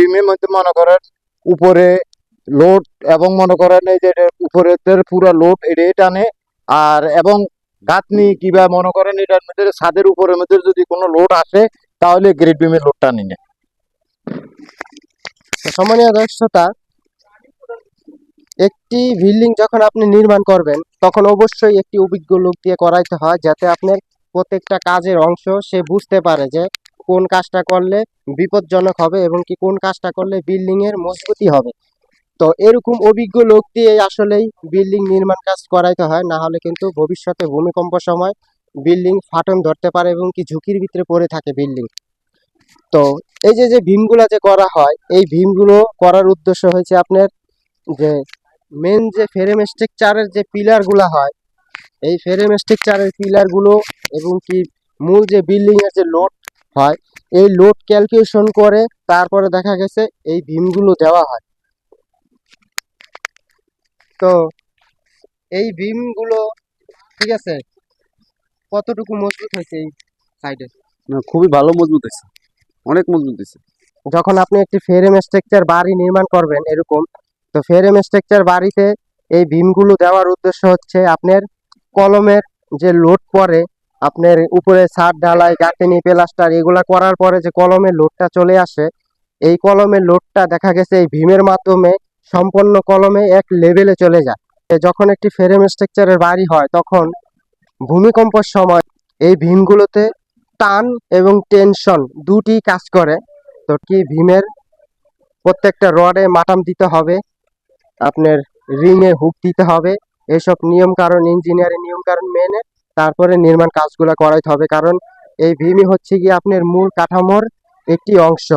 বিমের মধ্যে মনে করেন উপরে লোড এবং মনে করেন এই যে উপরে পুরো লোড এটাই টানে। আর এবং গাঁথনি কিবা মনে করেন এটার মধ্যে ছাদের উপরের মধ্যে যদি কোনো লোড আসে, তাহলে গ্রেড বিমের লোড টানি না সম্মানীয় দর্শকতা একটি বিল্ডিং যখন আপনি নির্মাণ করবেন, তখন অবশ্যই একটি অভিজ্ঞ লোক দিয়ে করাইতে হয় যাতে আপনার প্রত্যেকটা কাজের অংশ সে বুঝতে পারে যে কোন কাজটা করলে বিপজ্জনক হবে এবং কি কোন কাজটা করলে বিল্ডিং এর মজবুতি হবে? তো এরকম অভিজ্ঞ লোক দিয়ে আসলেই বিল্ডিং নির্মাণ কাজ করাইতে হয়, না হলে কিন্তু ভবিষ্যতে ভূমিকম্প সময় বিল্ডিং ফাটন ধরতে পারে এবং কি ঝুঁকির ভিতরে পড়ে থাকে বিল্ডিং তো এই যে যে ভীমগুলো যে করা হয়, এই ভীমগুলো করার উদ্দেশ্য হয়েছে আপনার যে মেন যে ফ্রেম স্ট্রাকচারের যে পিলারগুলো হয়, এই ফ্রেম স্ট্রাকচারের পিলারগুলো এবং কি মূল যে বিল্ডিং এর যে লোড হয়। এই লোড ক্যালকুলেশন করে তারপরে দেখা গেছে এই ভীমগুলো দেওয়া হয়। তো এই ভীমগুলো ঠিক আছে? কতটুকু মজবুত হয়েছে এই সাইডে না খুবই ভালো মজবুত হয়েছে। অনেক মজবুত হয়েছে। যখন আপনি একটি ফ্রেম স্ট্রাকচার বাড়ি নির্মাণ করবেন এরকম তো ফ্রেম স্ট্রাকচার বাড়িতে এই ভীমগুলো দেওয়ার উদ্দেশ্য হচ্ছে আপনার কলমের যে লোড পড়ে আপনার উপরে ছাদ, ঢালাই, গাঁথনি, প্লাস্টার এগুলা করার পরে যে কলমের লোডটা চলে আসে, এই কলমের লোডটা দেখা গেছে এই ভীমের মাধ্যমে সম্পূর্ণ কলমে এক লেভেলে চলে যায়। যখন একটি ফ্রেম স্ট্রাকচারের বাড়ি হয়, তখন ভূমিকম্পের সময় এই ভীমগুলোতে টান এবং টেনশন দুটি কাজ করে। তো কি ভীমের প্রত্যেকটা রডে মাটাম দিতে হবে, আপনার রিংয়ে হুক দিতে হবে, এসব নিয়ম কারণ ইঞ্জিনিয়ারিং নিয়ম কারণ মেনে তারপরে নির্মাণ কাজগুলো করাইতে হবে। কারণ এই ভীমই হচ্ছে কি আপনার মূল কাঠামোর একটি অংশ।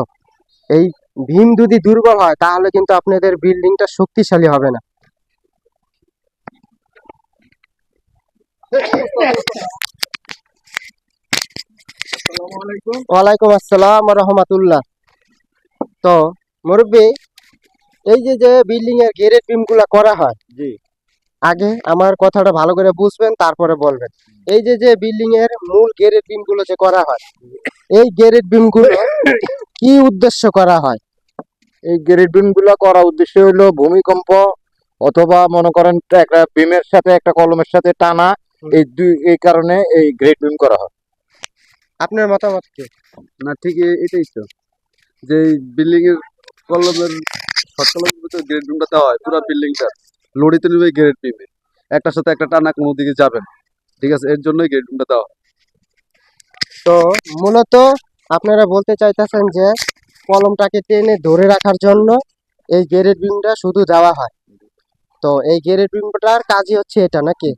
এই ভীম যদি দুর্বল হয় তাহলে কিন্তু আপনাদের বিল্ডিংটা শক্তিশালী হবে না। ওয়ালাইকুম আসসালাম রহমতুল্লাহ। তো মুরব্বী এই যে যে বিল্ডিং এর গেরেট বিমগুলা করা হয় জি। আগে আমার কথাটা ভালো করে বুঝবেন তারপরে বলবেন। এই যে যে বিল্ডিং এর মূল গেরেট বিমগুলো যে করা হয় এই গেরেট বিমগুলো কি উদ্দেশ্য করা হয়? এই গ্রেড বিমগুলা করার উদ্দেশ্য হলো ভূমিকম্প অথবা মনে করেন একটা বিমের সাথে একটা কলমের সাথে টানা এই দুই এই কারণে এই গ্রেড বিম করা হয়। আপনার মতামত কি? না ঠিক এটাই তো। যে বিল্ডিং এর কলমের শর্ট কলমের ভিতরে গ্রেড বিমটা দেওয়া হয় পুরো বিল্ডিংটা লড়িতে নেবে গ্রেড বিমে একটার সাথে একটা টানা কোনো দিকে যাবে না। ঠিক আছে? এর জন্যই গ্রেড বিমটা দেওয়া হয়। তো মূলত আপনারা বলতে চাইতেছেন যে কলমটাকে টেনে ধরে রাখার জন্য এই গেরেট বিমটা শুধু দেওয়া হয়। তো এই গেরেট বিমটার কাজই হচ্ছে এটা নাকি।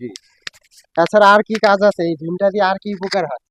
তাছাড়া আর কি কাজ আছে? এই বিমটা দিয়ে আর কি উপকার হয়?